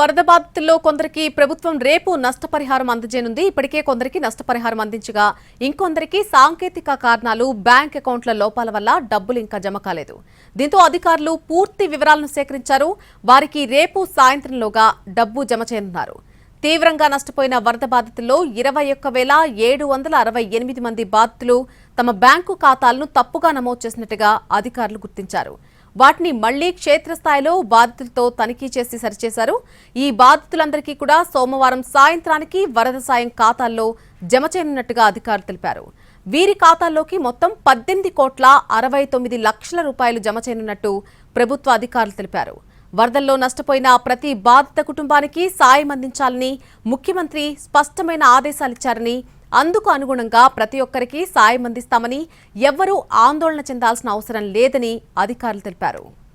వరద బాధితుల్లో కొందరికి ప్రభుత్వం రేపు నష్టపరిహారం అందజేనుంది ఇప్పటికే కొందరికి నష్టపరిహారం అందించగా ఇంకొందరికి సాంకేతిక కారణాలు బ్యాంక్ అకౌంట్ల లోపాల వల్ల డబ్బులు ఇంకా జమ కాలేదు. దీంతో అధికారులు పూర్తి వివరాలను సేకరించారు. వారికి రేపు సాయంత్రంలోగా డబ్బు జమ చేయనున్నారు. తీవ్రంగా నష్టపోయిన వరద బాధితుల్లో ఇరవై ఒక్క వేల ఏడు వందల అరవై ఎనిమిది మంది బాధితులు తమ బ్యాంకు ఖాతాలను తప్పుగా నమోదు చేసినట్టుగా అధికారులు గుర్తించారు. వాటిని మళ్ళీ క్షేత్రస్థాయిలో బాధితులతో తనిఖీ చేసి సరిచేశారు. ఈ బాధితులందరికీ కూడా సోమవారం సాయంత్రానికి వరద సాయం ఖాతాల్లో జమ చేయనున్నట్టుగా అధికారులు తెలిపారు. వీరి ఖాతాల్లోకి మొత్తం పద్దెనిమిది కోట్ల అరవై తొమ్మిది లక్షల రూపాయలు జమ చేయనున్నట్టు ప్రభుత్వ అధికారులు తెలిపారు. వరదల్లో నష్టపోయిన ప్రతి బాధిత కుటుంబానికి సాయం అందించాలని ముఖ్యమంత్రి స్పష్టమైన ఆదేశాలిచ్చారని అందుకు అనుగుణంగా ప్రతి ఒక్కరికి సాయం అందిస్తామని ఎవ్వరూ ఆందోళన చెందాల్సిన అవసరం లేదని అధికారులు తెలిపారు.